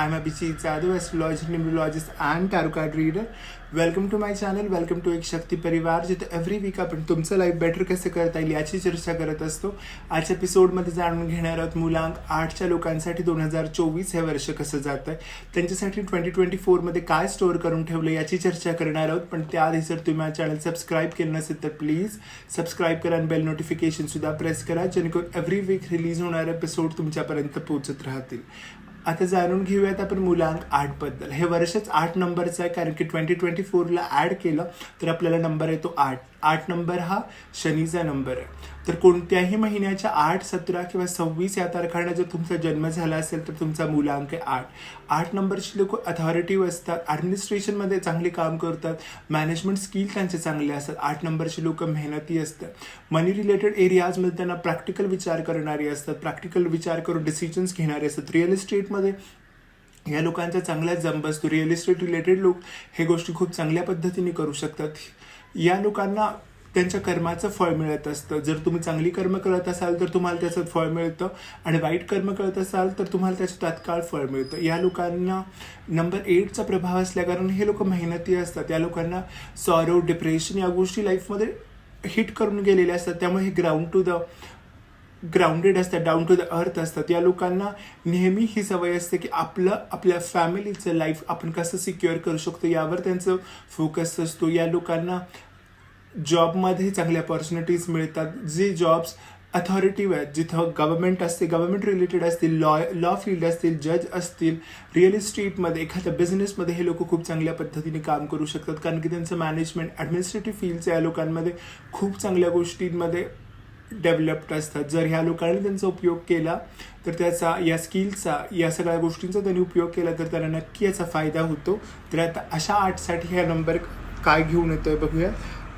I'm Abhijit Jadhav, astrologer, numerologist and tarot card reader. Welcome to my channel welcome to एक शक्ती परिवार जिथे every weak आपण तुमचं लाईफ बेटर कसं करता येईल याची चर्चा करत असतो. आजच्या एपिसोडमध्ये जाणून घेणार आहोत मुलांक आठच्या लोकांसाठी दोन हजार चोवीस हे वर्ष कसं जात आहे त्यांच्यासाठी ट्वेंटी ट्वेंटी फोरमध्ये काय स्टोअर करून ठेवलं याची चर्चा करणार आहोत. पण त्याआधी जर तुम्ही माझ्या चॅनल सबस्क्राईब केलं नसेल तर प्लीज सबस्क्राईब करा आणि बेल नोटिफिकेशनसुद्धा प्रेस करा जेणेकरून एव्हरी वीक रिलीज होणारे एपिसोड तुमच्यापर्यंत पोहोचत राहतील. आता जाणून घेऊयात आपण मुलांक आठबद्दल. हे वर्षच आठ नंबरचं आहे कारण की ट्वेंटी ट्वेंटी फोरला ॲड केलं तर आपल्याला नंबर येतो आठ. आठ नंबर हा शनीचा नंबर. आहे तर कोणत्याही महिन्याच्या आठ सतरा किंवा सव्वीस या तारखांना जर तुमचा जन्म झाला असेल तर तुमचा मुलांक आहे आठ. आठ नंबरची लोक अथॉरिटिव्ह असतात ॲडमिनिस्ट्रेशनमध्ये चांगले काम करतात मॅनेजमेंट स्किल त्यांचे चांगले असतात. आठ नंबरची लोक मेहनती असतात. मनी रिलेटेड एरियाजमध्ये त्यांना प्रॅक्टिकल विचार करणारी असतात प्रॅक्टिकल विचार करून डिसिजन्स घेणारे असतात. रिअल इस्टेटमध्ये या लोकांचा चांगला जम असतो. रिअल इस्टेट रिलेटेड लोक हे गोष्टी खूप चांगल्या पद्धतीने करू शकतात. या लोकांना त्यांच्या कर्माचं फळ मिळत असतं. जर तुम्ही चांगली कर्म करत असाल तर तुम्हाला त्याचं फळ मिळतं. आणि वाईट कर्म करत असाल तर तुम्हाला त्याचं तात्काळ फळ मिळतं. या लोकांना नंबर एटचा प्रभाव असल्याकारण हे लोक मेहनती असतात. या लोकांना सॉरो डिप्रेशन या गोष्टी लाईफमध्ये हिट करून गेलेल्या असतात. त्यामुळे हे ग्राउंड टू द ग्राउंडेड असतात डाऊन टू द अर्थ असतात. या लोकांना नेहमी ही सवय असते की आपलं आपल्या फॅमिलीचं लाईफ आपण कसं सिक्युअर करू शकतो यावर त्यांचं फोकस असतो. या लोकांना जॉबमध्ये चांगल्या अपॉर्च्युनिटीज मिळतात. जे जॉब्स अथॉरिटीव्ह आहेत जिथं गव्हर्नमेंट असते गव्हर्नमेंट रिलेटेड असतील लॉ लॉ फील्ड असतील जज असतील रिअल इस्टेटमध्ये एखाद्या बिझनेसमध्ये हे लोक खूप चांगल्या पद्धतीने काम करू शकतात. कारण की त्यांचं मॅनेजमेंट ॲडमिनिस्ट्रेटिव्ह फील्डच्या या लोकांमध्ये खूप चांगल्या गोष्टींमध्ये डेव्हलप्ड असतात. जर ह्या लोकांनी त्यांचा उपयोग केला तर त्याचा या स्किलचा या सगळ्या गोष्टींचा त्यांनी उपयोग केला तर त्याला नक्की याचा फायदा होतो. तर आता अशा आर्टसाठी हा नंबर काय घेऊन येतोय बघूया.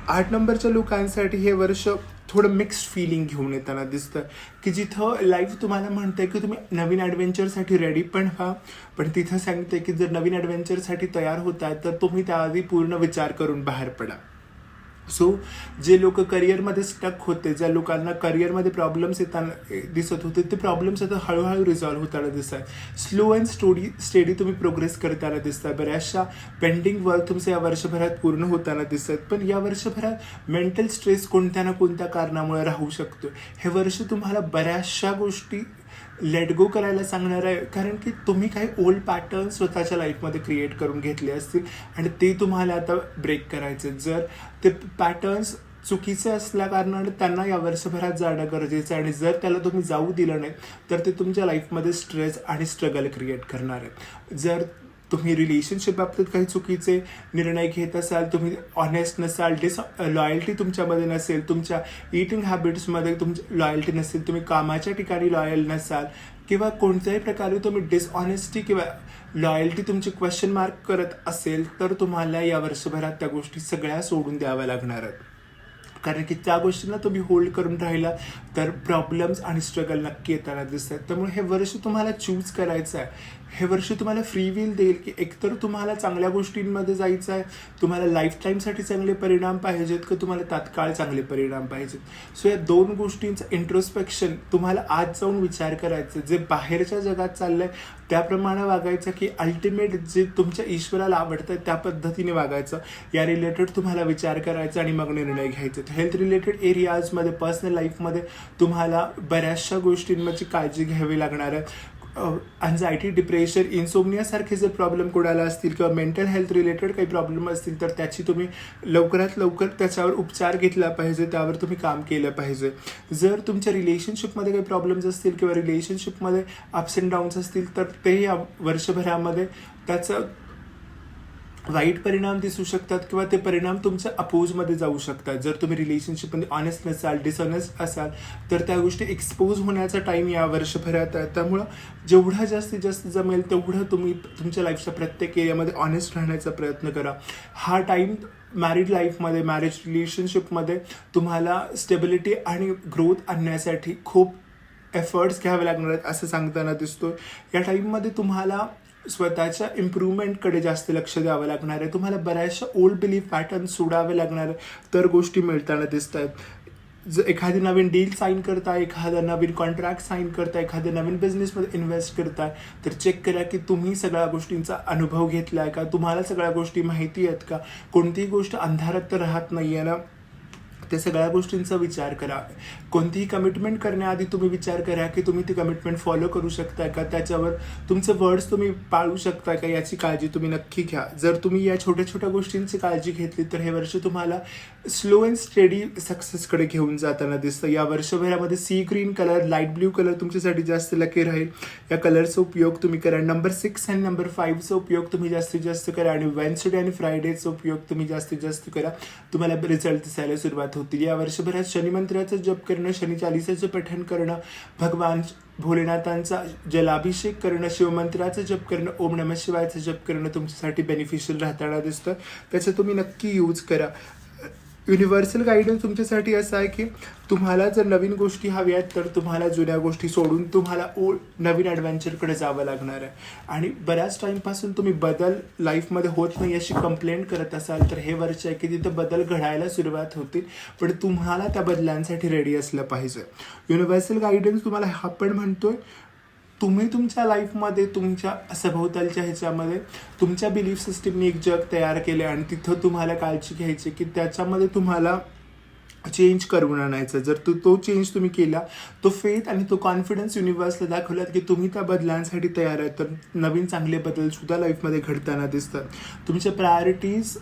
आठ नंबरच्या लोकांसाठी हे वर्ष थोडं मिक्स्ड फिलिंग घेऊन येताना दिसतं. की जिथं लाईफ तुम्हाला म्हणतंय की तुम्ही नवीन ॲडव्हेंचरसाठी रेडी पण व्हा पण तिथं सांगते की जर नवीन ॲडव्हेंचरसाठी तयार होत आहे तर तुम्ही त्याआधी पूर्ण विचार करून बाहेर पडा. सो जे लोक करिअरमध्ये स्टक होते ज्या लोकांना करिअरमध्ये प्रॉब्लेम्स येताना दिसत होते ते प्रॉब्लेम्स आता हळूहळू रिझॉल्व्ह होताना दिसत आहे स्लो अँड स्टोडी स्टडी तुम्ही प्रोग्रेस करताना दिसत आहे बऱ्याचशा पेंडिंग वर्क तुमचं या वर्षभरात पूर्ण होताना दिसत आहेत पण या वर्षभरात मेंटल स्ट्रेस कोणत्या ना कोणत्या कारणामुळे राहू शकतो हे वर्ष तुम्हाला बऱ्याचशा गोष्टी लेट गो करायला सांगणार आहे. कारण की तुम्ही काही ओल्ड पॅटर्न स्वतःच्या लाईफमध्ये क्रिएट करून घेतले असतील आणि ते तुम्हाला आता ब्रेक करायचे जर ते पॅटर्न्स चुकीचे असल्या कारणाने त्यांना या वर्षभरात जाणं गरजेचं आहे आणि जर त्याला तुम्ही जाऊ दिलं नाही तर ते तुमच्या लाईफमध्ये स्ट्रेस आणि स्ट्रगल क्रिएट करणार आहे जर तुम्ही रिलेशनशिप बाबतीत काही चुकीचे निर्णय घेत असाल तुम्ही ऑनेस्ट नसाल डिस लॉयल्टी तुमच्यामध्ये नसेल तुमच्या इटिंग हॅबिट्समध्ये तुमची लॉयल्टी नसेल तुम्ही कामाच्या ठिकाणी लॉयल नसाल किंवा कोणत्याही प्रकारे तुम्ही डिसऑनेस्टी किंवा लॉयल्टी तुमची क्वेश्चन मार्क करत असेल तर तुम्हाला या वर्षभरात त्या गोष्टी सगळ्या सोडून द्याव्या लागणार आहेत. कारण की त्या गोष्टींना तुम्ही होल्ड करून राहिला तर प्रॉब्लेम्स आणि स्ट्रगल नक्की येताना दिसतात त्यामुळे हे वर्ष तुम्हाला चूज करायचं आहे. हे वर्ष तुम्हाला फ्री विल देईल की एकतर तुम्हाला चांगल्या गोष्टींमध्ये जायचं आहे तुम्हाला लाईफ टाईमसाठी चांगले परिणाम पाहिजेत की तुम्हाला तात्काळ चांगले परिणाम पाहिजेत? सो या दोन गोष्टींचं इंट्रोस्पेक्शन तुम्हाला आज जाऊन विचार करायचं जे बाहेरच्या जगात चाललंय त्याप्रमाणे वागायचं की अल्टिमेट जे तुमच्या ईश्वराला आवडतं त्या पद्धतीने वागायचं. या रिलेटेड तुम्हाला विचार करायचा आणि मग निर्णय घ्यायचे. हेल्थ रिलेटेड एरियाजमध्ये पर्सनल लाईफमध्ये तुम्हाला बऱ्याचशा गोष्टींमध्ये काळजी घ्यावी लागणार आहे. अँझायटी डिप्रेशन इन्सोमनियासारखे जर प्रॉब्लेम कोणाला असतील किंवा मेंटल हेल्थ रिलेटेड काही प्रॉब्लेम असतील तर त्याची तुम्ही लवकरात लवकर त्याच्यावर उपचार घेतला पाहिजे त्यावर तुम्ही काम केलं पाहिजे. जर तुमच्या रिलेशनशिपमध्ये काही प्रॉब्लेम्स असतील किंवा रिलेशनशिपमध्ये अप्स अँड डाऊन्स असतील तर ते या वर्षभरामध्ये त्याचं वाईट परिणाम दिसू शकतात किंवा ते परिणाम तुमच्या अपोजमध्ये जाऊ शकतात. जर तुम्ही रिलेशनशिपमध्ये ऑनेस्ट नसाल डिसऑनेस्ट असाल तर त्या गोष्टी एक्सपोज होण्याचा टाईम या वर्षभरात आहे. त्यामुळं जेवढा जास्तीत जास्त जमेल तेवढं तुम्ही तुमच्या लाईफच्या प्रत्येक एरियामध्ये ऑनेस्ट राहण्याचा प्रयत्न करा. हा टाईम मॅरिड लाईफमध्ये मॅरेज रिलेशनशिपमध्ये तुम्हाला स्टेबिलिटी आणि ग्रोथ आणण्यासाठी खूप एफर्ट्स घ्यावे लागणार आहेत असं सांगताना दिसतो या टाईममध्ये तुम्हाला स्वतःच्या इम्प्रूव्हमेंटकडे जास्त लक्ष द्यावं लागणार आहे. तुम्हाला बऱ्याचशा ओल्ड बिलीफ पॅटर्न सोडावे लागणार आहे. तर गोष्टी मिळताना दिसत आहेत जर एखादी नवीन डील साईन करताय एखादा नवीन कॉन्ट्रॅक्ट साईन करताय एखाद्या नवीन बिझनेसमध्ये इन्व्हेस्ट करताय तर चेक करा की तुम्ही सगळ्या गोष्टींचा अनुभव घेतला आहे का? तुम्हाला सगळ्या गोष्टी माहिती आहेत का? कोणतीही गोष्ट अंधारात तर राहत नाही आहे ना? त्या सगळ्या गोष्टींचा विचार करा. कोणतीही कमिटमेंट करण्याआधी तुम्ही विचार करा की तुम्ही ती कमिटमेंट फॉलो करू शकता का? त्याच्यावर तुमचे वर्ड्स तुम्ही पाळू शकता का याची काळजी तुम्ही नक्की घ्या. जर तुम्ही या छोट्या छोट्या गोष्टींची काळजी घेतली तर हे वर्ष तुम्हाला स्लो अँड स्टेडी सक्सेसकडे घेऊन जाताना दिसतं. या वर्षभरामध्ये sea green colour light blue colour तुमच्यासाठी जास्त लकी राहील. या कलरचा उपयोग तुम्ही करा. नंबर सिक्स आणि नंबर फाईव्हचा उपयोग तुम्ही जास्तीत जास्त करा. आणि वेन्सडे आणि फ्रायडेचा उपयोग तुम्ही जास्तीत जास्त करा. तुम्हाला रिझल्ट दिसायला सुरुवात होतील या वर्षभरात शनिमंत्राचा जप करणं शनी चालिसाचं पठण करणं भगवान भोलेनाथांचा जलाभिषेक करणं शिवमंत्राचं जप करणं ओम नम शिवायचं जप करणं तुमच्यासाठी बेनिफिशियल राहताना दिसतं. त्याचं तुम्ही नक्की यूज करा. युनिव्हर्सल गायडन्स तुमच्यासाठी असं आहे की तुम्हाला जर नवीन गोष्टी हव्या आहेत तर तुम्हाला जुन्या गोष्टी सोडून तुम्हाला ओल्ड नवीन ॲडव्हेंचरकडे जावं लागणार आहे. आणि बऱ्याच टाईमपासून तुम्ही बदल लाईफमध्ये होत नाही अशी कंप्लेंट करत असाल तर हे वर्ष आहे की तिथं बदल घडायला सुरुवात होतील. पण तुम्हाला त्या बदलांसाठी रेडी असलं पाहिजे. युनिव्हर्सल गायडन्स तुम्हाला हा पण म्हणतोय तुम्ही तुमच्या लाईफमध्ये तुमच्या सभोवतालच्या ह्याच्यामध्ये तुमच्या बिलीफ सिस्टीमने एक जग तयार केले आणि तिथं तुम्हाला काळजी घ्यायची की त्याच्यामध्ये तुम्हाला चेंज करून आणायचं जर तो तो चेंज तुम्ही केला तो फेथ आणि तो कॉन्फिडन्स युनिव्हर्सला दाखवलात की तुम्ही त्या बदलांसाठी तयार आहे तर नवीन चांगले बदलसुद्धा लाईफमध्ये घडताना दिसतात. तुमच्या प्रायोरिटीज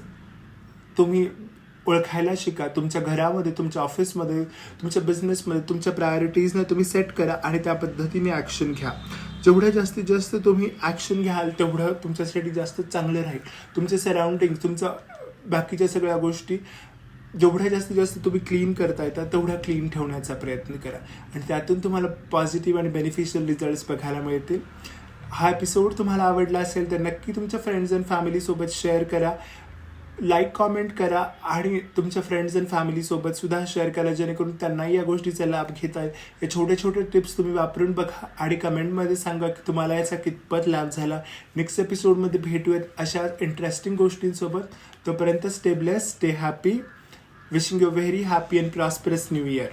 तुम्ही ओळखायला शिका. तुमच्या घरामध्ये तुमच्या ऑफिसमध्ये तुमच्या बिझनेसमध्ये तुमच्या प्रायोरिटीजनं तुम्ही सेट करा आणि त्या पद्धतीने ॲक्शन घ्या. जेवढ्या जास्तीत जास्त तुम्ही ॲक्शन घ्याल तेवढं तुमच्यासाठी जास्त चांगलं राहील. तुमचे सराउंडिंग तुमचं बाकीच्या सगळ्या गोष्टी जेवढ्या जास्तीत जास्त तुम्ही क्लीन करता येतात तेवढ्या क्लीन ठेवण्याचा प्रयत्न करा. आणि त्यातून तुम्हाला पॉझिटिव्ह आणि बेनिफिशियल रिझल्ट्स बघायला मिळतील. हा एपिसोड तुम्हाला आवडला असेल तर नक्की तुमच्या फ्रेंड्स अँड फॅमिलीसोबत शेअर करा. लाईक कॉमेंट करा आणि तुमच्या फ्रेंड्स अँड फॅमिलीसोबत सुद्धा शेअर करा जेणेकरून त्यांनाही या गोष्टीचा लाभ घेता येईल. हे छोटे छोटे टिप्स तुम्ही वापरून बघा आणि कमेंटमध्ये सांगा की तुम्हाला याचा कितपत लाभ झाला. नेक्स्ट एपिसोडमध्ये भेटूयात अशा इंटरेस्टिंग गोष्टींसोबत. तोपर्यंत stay bless stay happy wishing you very happy and prosperous new year